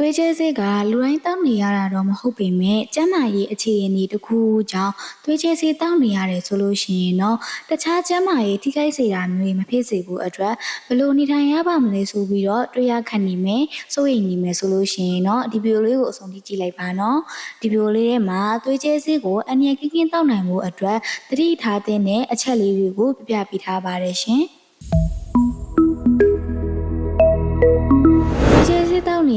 သွေးချဲဆေးကလူတိုင်းတောက်နေရတာတော့မဟုတ်ပေမဲ့ကျန်းမာရေးအခြေအနေတစ်ခုခုကြောင့်သွေးချဲဆေးတောက်နေရတယ်ဆိုလို့ရှိရင်တော့တခြားကျန်းမာရေးထိခိုက်စေတာမျိုးတွေမဖြစ်စေဘူးအတွက်ဘယ်လိုနေထိုင်ရပါမလဲဆိုပြီးတော့တွေ့ရခက်နေမယ်စိုးရိမ်နေမယ်ဆိုလို့ရှိရင်တော့ဒီဗီဒီယိုလေးကိုအဆုံးထိကြည့်လိုက်ပါနော်ဒီဗီဒီယိုလေးထဲမှာသွေးချဲဆေးကိုအနည်းကင်းကင်းတောက်နိုင်မှုအတွက်သတိထားတဲ့အချက်လေးတွေကိုပြပြပေးထားပါတယ်ရှင်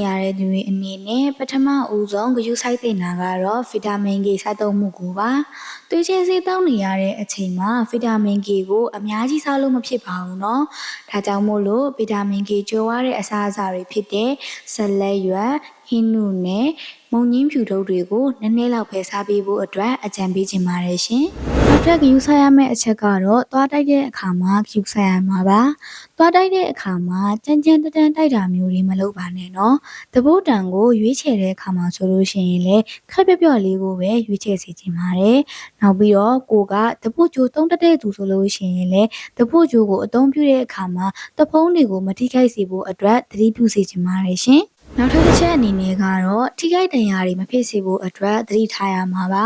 ရောက်နေရတဲ့သူတွေအနေနဲ့ပထမအဦးဆုံးဂရုစိုက်သင့်တာကတော့ဗီတာမင် K စားသုံးမှုကိုပါ။သွေးချင်းစေးတောင်းနေရတဲ့အချိန်မှာဗီတာမင် K ကိုအများကြီးစားလို့မဖြစ်ပါဘူးနော်။ဒါကြောင့်မို့လို့ဗီတာမင် K ကြိုးရတဲ့အစားအစာတွေဖြစ်တဲ့ဆလက်ရွက်ဟင်းနုနဲ့မုံညင်းဖြူထုတ်တွေကိုနည်းနည်းလောက်ပဲစားပေးဖို့အတွက်အကြံပေးချင်ပါတယ်ရှင်။ ထပ်ဂရုစိုက်ရမယ့်အချက်ကတော့သွားတိုက်တဲ့အခါမှာဂရုစိုက်ရမှာပါ။သွားတိုက်တဲ့အခါမှာကြမ်းကြမ်းတမ်းတိုက်တာမျိုးတွေမလုပ်ပါနဲ့နော်။တပိုးတန်ကိုရွေးချယ်တဲ့အခါမှာဆိုလို့ရှိရင်လည်းခက်ပြပြလေးကိုပဲရွေးချယ်စီခြင်းပါတယ်။နောက်ပြီးတော့ကိုကတပိုးကြိုးတုံးတက်တဲ့သူဆိုလို့ရှိရင်လည်းတပိုးကြိုးကိုအသုံးပြုတဲ့အခါမှာတဖုံးတွေကိုမထိခိုက်စေဖို့အတွက်သတိပြုစီခြင်းပါတယ်ရှင်။ နောက်ထပ်တစ်ချက်အနေနဲ့ကတော့ထိခိုက်ဒဏ်ရာတွေမဖြစ်စေဖို့အတွက်သတိထားရမှာပါ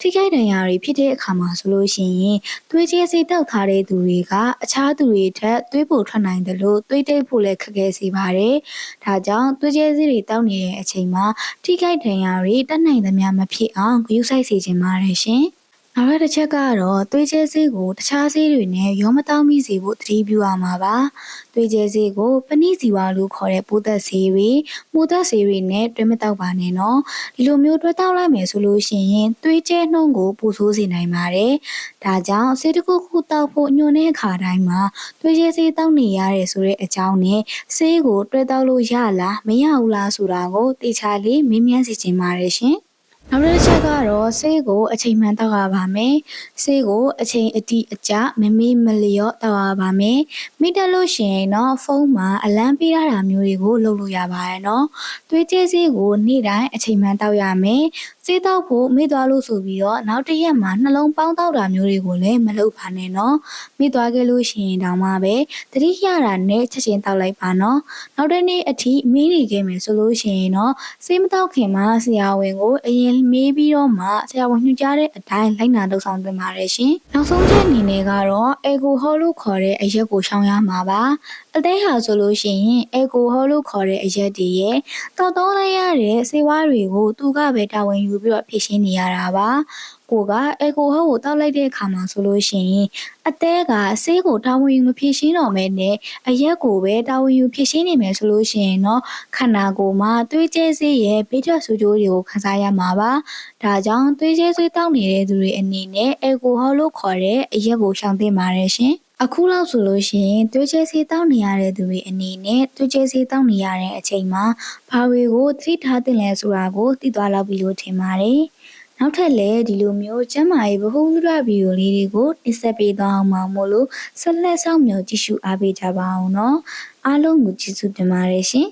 ထိခိုက်ဒဏ်ရာတွေဖြစ်တဲ့အခါမှာဆိုလို့ရှိရင်သွေးကြေးစိတ်တောက်ထားတဲ့သူတွေကအခြားသူတွေထက်သွေးပိုထွက်နိုင်တယ်လို့သွေးတိတ်ဖို့လည်းခက်ခဲစေပါတယ်ဒါကြောင့်သွေးကြေးစိတွေတောက်နေတဲ့အချိန်မှာထိခိုက်ဒဏ်ရာတွေတက်နိုင်သမျှမဖြစ်အောင်ဂရုစိုက်စေချင်ပါတယ်ရှင် နောက်တစ်ချက်ကတော့သွေးကျဲဆေးကိုတခြားဆေးတွေနဲ့ရောမတောင်းမိစေဖို့သတိပြုရမှာပါ။သွေးကျဲဆေးကိုပဏိစီဝါလို့ခေါ်တဲ့ပိုးသက်ဆေးတွေ၊မိုးသက်ဆေးတွေနဲ့တွဲမတောက်ပါနဲ့နော်။ဒီလိုမျိုးတွဲတောက်လိုက်မယ်ဆိုလို့ရှိရင်သွေးကျဲနှုံးကိုပိုဆိုးစေနိုင်ပါတယ်။ဒါကြောင့်ဆေးတစ်ခုခုတောက်ဖို့ညွှန်တဲ့အခါတိုင်းမှာသွေးကျဲဆေးတောက်နေရတဲ့ဆိုတဲ့အကြောင်းနဲ့ဆေးကိုတွဲတောက်လို့ရလားမရဘူးလားဆိုတာကိုတေချာလေးမေးမြန်းစီခြင်းပါတယ်ရှင်။ နောက်တစ်ချက်ကတော့ဆေးကိုအချိန်မှန်တောက်ရပါမယ်။ဆေးကိုအချိန်အတိအကျမမေ့မလျော့တောက်ရပါမယ်။မိတက်လို့ရှိရင်တော့ဖုန်းမှာအလံပေးရတာမျိုးတွေကိုလုပ်လို့ရပါတယ်နော်။သွေးကြဲဆေးကိုနေ့တိုင်းအချိန်မှန်တောက်ရမယ်။ဆေးတောက်ဖို့မေ့သွားလို့ဆိုပြီးတော့နောက်တစ်ရက်မှာနှလုံးပေါင်းတောက်တာမျိုးတွေကိုလည်းမလုပ်ပါနဲ့နော်။မေ့သွားခဲ့လို့ရှိရင်တောင်မှပဲတတိရတာနဲ့ချက်ချင်းတောက်လိုက်ပါနော်။နောက်တစ်နေ့အထိမင်းနေခဲ့မယ်ဆိုလို့ရှိရင်တော့ဆေးမတောက်ခင်မှာဆရာဝန်ကိုအရင်မေးပြီးတော့မှဆရာဝန်ညွှန်ကြားတဲ့အတိုင်းလိုက်နာလုပ်ဆောင်သင့်ပါတယ်ရှင်။နောက်ဆုံးချက်အနေနဲ့ကတော့အေကိုဟောလို့ခေါ်တဲ့အရက်ကိုရှောင်ရမှာပါ။ အသေးဟာဆိုလို့ရှိရင်အေကိုဟောလို့ခေါ်တဲ့အရက်တွေရဲ့တော်တော်လိုက်ရတဲ့စေဝါတွေကိုသူကပဲတာဝန်ယူပြီးတော့ဖြည့်ရှင်းနေရတာပါ။ကိုကအေကိုဟောကိုတောက်လိုက်တဲ့အခါမှာဆိုလို့ရှိရင်အသေးကဆေးကိုတာဝန်ယူမဖြည့်ရှင်းတော့မဲနဲ့အရက်ကိုပဲတာဝန်ယူဖြည့်ရှင်းနေမယ်ဆိုလို့ရှိရင်တော့ခန္ဓာကိုယ်မှာသွေးကျဲဆေးရဲ့ဘေးထွက်ဆိုးကျိုးတွေကိုခံစားရမှာပါ။ဒါကြောင့်သွေးကျဲဆေးတောက်နေတဲ့သူတွေအနေနဲ့အေကိုဟောလို့ခေါ်တဲ့အရက်ကိုရှောင်သင့်ပါတယ်ရှင်။ အခုလောက်ဆိုလို့ရှိရင်သွေးကျဲဆေးတောက်နေရတဲ့သူတွေအနေနဲ့သွေးကျဲဆေးတောက်နေရတဲ့အချိန်မှာဘာတွေကိုသတိထားသင့်လဲဆိုတာကိုသိသွားလောက်ပြီလို့ထင်ပါတယ်။နောက်ထပ်လည်းဒီလိုမျိုးကျမ်းမာရေးဗဟုသုတဗီဒီယိုလေးတွေကိုတင်ဆက်ပေးသွားအောင်ပါမို့လို့ဆက်လက်ဆောင်မြော်ကြည့်ရှုအားပေးကြပါအောင်နော်အားလုံးကိုကျေးဇူးတင်ပါတယ်ရှင်